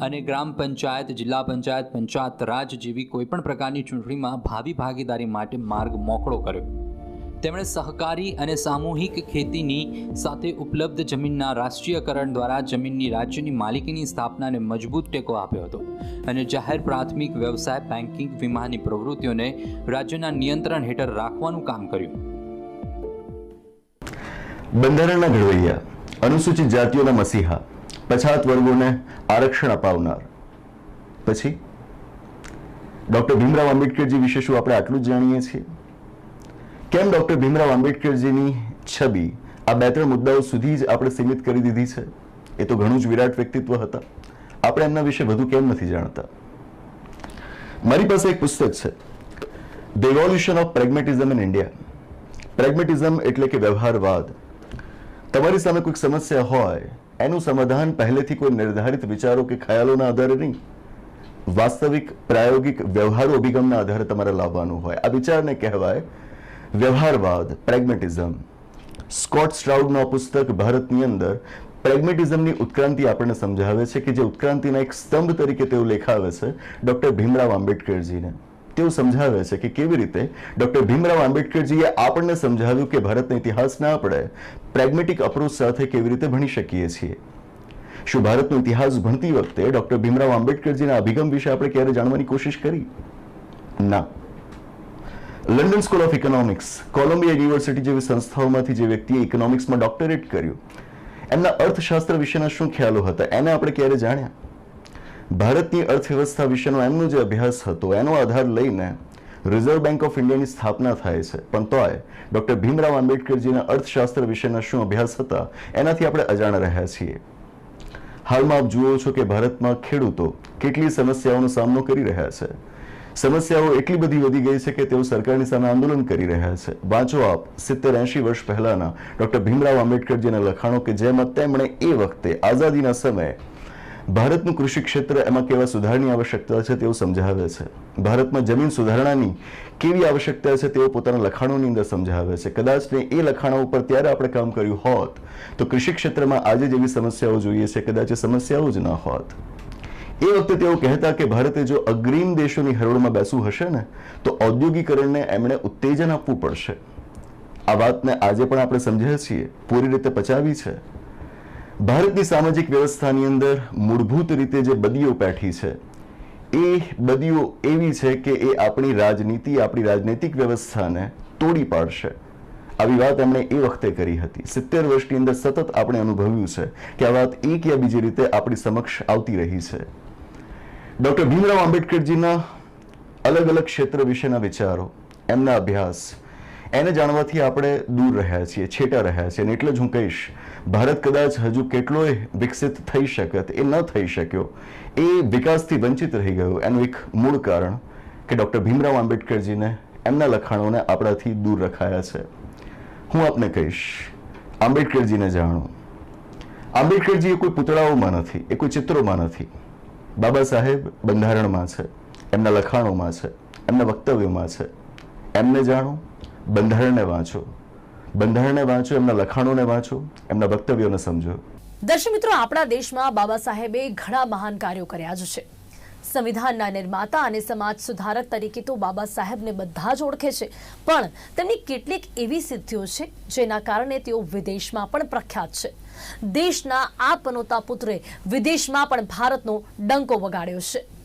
અને ગ્રામ પંચાયત, જિલ્લા પંચાયત પંચાયત રાજ જેવી કોઈપણ પ્રકારની ચૂંટણીમાં ભાવિ ભાગીદારી માટે માર્ગ મોકળો કર્યો. તેમણે સહકારી અને સામૂહિક ખેતીની સાથે ઉપલબ્ધ જમીનના રાષ્ટ્રીયકરણ દ્વારા જમીનની રાજ્યની માલિકીની સ્થાપનાને મજબૂત ટેકો આપ્યો હતો અને જાહેર પ્રાથમિક વ્યવસાય, બેન્કિંગ, વીમાની પ્રવૃત્તિઓને રાજ્યના નિયંત્રણ હેઠળ રાખવાનું કામ કર્યું. બંધારણના ઘડવૈયા, અનુસૂચિત જાતિઓના મસીહા પછાત વર્ગોને આરક્ષણ અપાવનાર. પછી ડોક્ટર ભીમરાવ આંબેડકરજી વિશે શું આપણે આટલું જ જાણીએ છીએ? કેમ ડોક્ટર ભીમરાવ આંબેડકરજીની છબી આ બે ત્રણ મુદ્દાઓ સુધી જ આપણે સીમિત કરી દીધી છે? એ તો ઘણું જ વિરાટ વ્યક્તિત્વ હતા. આપણે એમના વિશે વધુ કેમ નથી જાણતા? મારી પાસે એક પુસ્તક છે. The of pragmatism in India pragmatism એટલે કે વ્યવહારવાદ. તમારી સામે કોઈક સમસ્યા હોય એનું સમાધાન પહેલેથી કોઈ નિર્ધારિત વિચારો કે ખ્યાલોના આધારે નહીં. વાસ્તવિક, પ્રાયોગિક વ્યવહારુ અભિગમના આધારે તમારે લાવવાનું હોય. આ વિચારને કહેવાય વ્યવહારવાદ, પ્રેગ્મેટિઝમ. સ્કોટ સ્ટ્રાઉડનું આ પુસ્તક ભારતની અંદર પ્રેગ્મેટિઝમની ઉત્ક્રાંતિ આપણને સમજાવે છે કે જે ઉત્ક્રાંતિના એક સ્તંભ તરીકે તેઓ લેખાવે છે ડૉક્ટર ભીમરાવ આંબેડકરજીને. તેઓ સમજાવે છે કે કેવી રીતે ડોક્ટર ભીમરાવ આંબેડકરજીએ આપણને સમજાવ્યું કે ભારતના ઇતિહાસના આપણે પ્રેગ્મેટિક અપ્રોચ સાથે કેવી રીતે ભણી શકીએ છીએ. શું ભારતનો ઇતિહાસ ભણતી વખતે ડોક્ટર ભીમરાવ આંબેડકરજીના અભિગમ વિશે આપણે ક્યારે જાણવાની કોશિશ કરી? ના. London School of Economics, Columbia University જેવી સંસ્થાઓમાંથી જે વ્યક્તિએ ઇકોનોમિક્સમાં ડોક્ટરેટ કર્યું, એમના અર્થશાસ્ત્ર વિશેના શું ખ્યાલો હતા, એને આપણે ક્યારે જાણ્યા? ભારતની અર્થવ્યવસ્થા વિશેનો એમનો જે અભ્યાસ હતો, એનો આધાર લઈને રિઝર્વ બેંક ઓફ ઇન્ડિયાની સ્થાપના થાય છે. પણ તોય ડૉક્ટર ભીમરાવ આંબેડકરજીના અર્થશાસ્ત્ર વિશેના શું અભ્યાસ હતા, એનાથી આપણે અજાણ રહ્યા છીએ. હાલમાં આપ જુઓ છો કે ભારતમાં ખેડૂતો કેટલી સમસ્યાઓનો સામનો કરી રહ્યા છે. સમસ્યાઓ એટલી બધી વધી ગઈ છે કે તેઓ સરકારની સામે આંદોલન કરી રહ્યા છે. વાંચો આપ સિત્તેર એંશી વર્ષ પહેલાના ડોક્ટર ભીમરાવ આંબેડકરજીના લખાણો કે જેમાં તેમણે એ વખતે આઝાદીના સમયે ભારતનું કૃષિ ક્ષેત્ર એમાં કેવા સુધારની આવશ્યકતા છે તેઓ સમજાવે છે. ભારતમાં જમીન સુધારણાની કેવી આવશ્યકતા છે તેઓ પોતાના લખાણોની અંદર સમજાવે છે. કદાચ ને એ લખાણો ઉપર ત્યારે આપણે કામ કર્યું હોત, તો કૃષિ ક્ષેત્રમાં આજે જેવી સમસ્યાઓ જોઈએ છે, કદાચ એ સમસ્યાઓ જ ન હોત. એ વખતે તેઓ કહેતા કે ભારતે જો અગ્રીમ દેશોની હરોળમાં બેસવું હશે ને, તો ઔદ્યોગિકરણને એમણે ઉત્તેજન આપવું પડશે. આ વાતને આજે પણ આપણે સમજીએ છીએ. પૂરી રીતે પચાવી છે. ભારતની સામાજિક વ્યવસ્થાની અંદર મૂળભૂત રીતે જે બદીઓ પેઠી છે, એ બદીઓ એવી છે કે એ આપણી રાજનીતિ, આપણી રાજનૈતિક વ્યવસ્થાને તોડી પાડશે. આવી વાત એમણે એ વખતે કરી હતી. સિત્તેર વર્ષની અંદર સતત આપણે અનુભવ્યું છે કે આ વાત એક યા બીજી રીતે આપણી સમક્ષ આવતી રહી છે. ડૉક્ટર ભીમરાવ આંબેડકરજીના અલગ અલગ ક્ષેત્ર વિશેના વિચારો, એમના અભ્યાસ એને જાણવાથી આપણે દૂર રહ્યા છીએ, છેટા રહ્યા છીએ. અને એટલે જ હું કહીશ, ભારત કદાચ હજુ કેટલોય વિકસિત થઈ શકત એ ન થઈ શક્યો. એ વિકાસથી વંચિત રહી ગયો. એનું એક મૂળ કારણ કે ડૉક્ટર ભીમરાવ આંબેડકરજીને એમના લખાણોને આપણાથી દૂર રખાયા છે. હું આપને કહીશ, આંબેડકરજીને જાણો. આંબેડકરજી એ કોઈ પૂતળાઓમાં નથી, એ કોઈ ચિત્રોમાં નથી. બાબા સાહેબ બંધારણમાં છે, એમના લખાણોમાં છે, એમના વક્તવ્યોમાં છે. એમને જાણો બંધારણને વાંચો. બંધારણને વાંચો, એમના લખાણોને વાંચો, એમના વક્તવ્યોને સમજો. દર્શક મિત્રો, આપણા દેશમાં બાબા સાહેબે ઘણા મહાન કાર્યો કર્યા જ છે. સંવિધાનના નિર્માતા અને સમાજ સુધારક તરીકે તો બાબા સાહેબને બધા જ ઓળખે છે. પણ તેમની કેટલીક એવી સિદ્ધિઓ છે, જેના કારણે તેઓ વિદેશમાં પણ પ્રખ્યાત છે. દેશના આ પનોતા પુત્રે વિદેશમાં પણ ભારતનો ડંકો વગાડ્યો છે.